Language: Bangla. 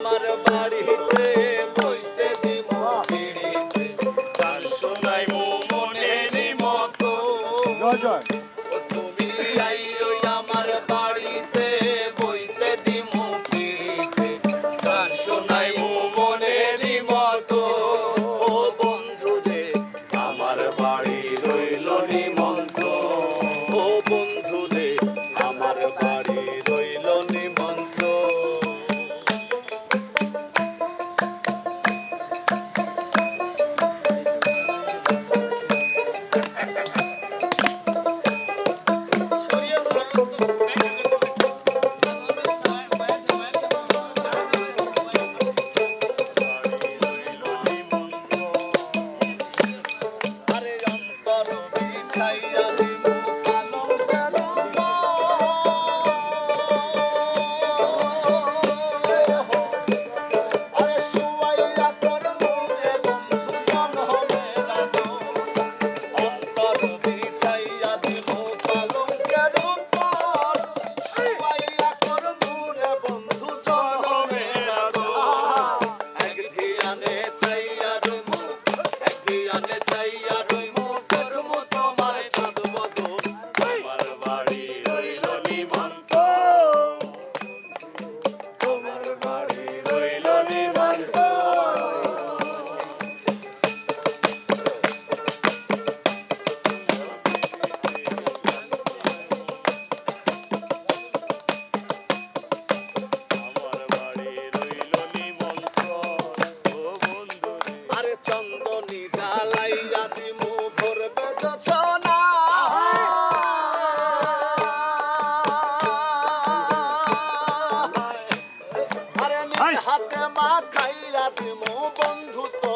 আমার বাড়িতে বইতে দিব তার শোনাই মনে মতো। তুমি আই খাইলা দিমো বন্ধুত্ব